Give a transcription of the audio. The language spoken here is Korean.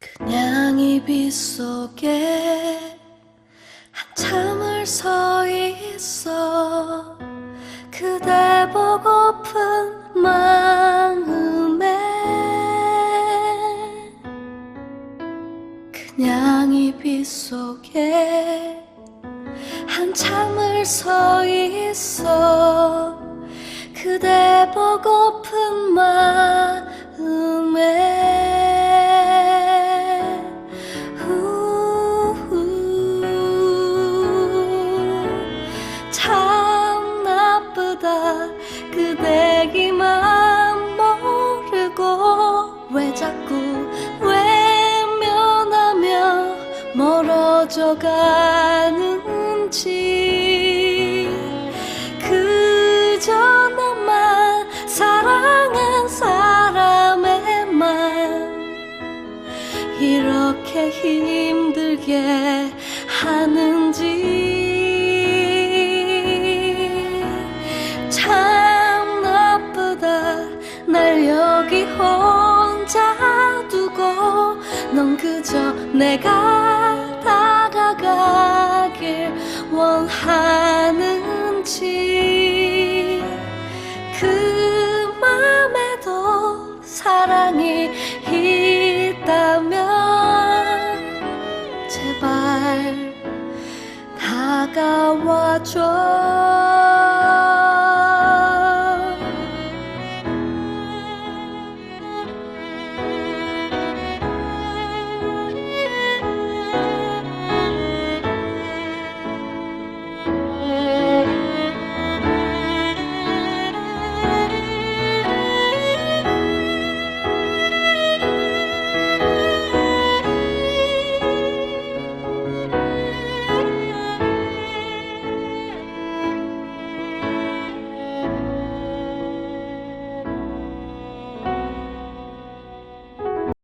그냥 이빛 속에 한참을 서 있어. 그대 보고픈 마음에 그냥 이빛 속에 한참을 서 있어. 그대 보고픈 멀어져 가는지 그저 나만 사랑한 사람에만 이렇게 힘들게 하는지 참 나쁘다. 날 여기 혼자 두고 넌 그저 내가 다 가길 원하는지 그 맘에도 사랑이 있다면 제발 다가와줘.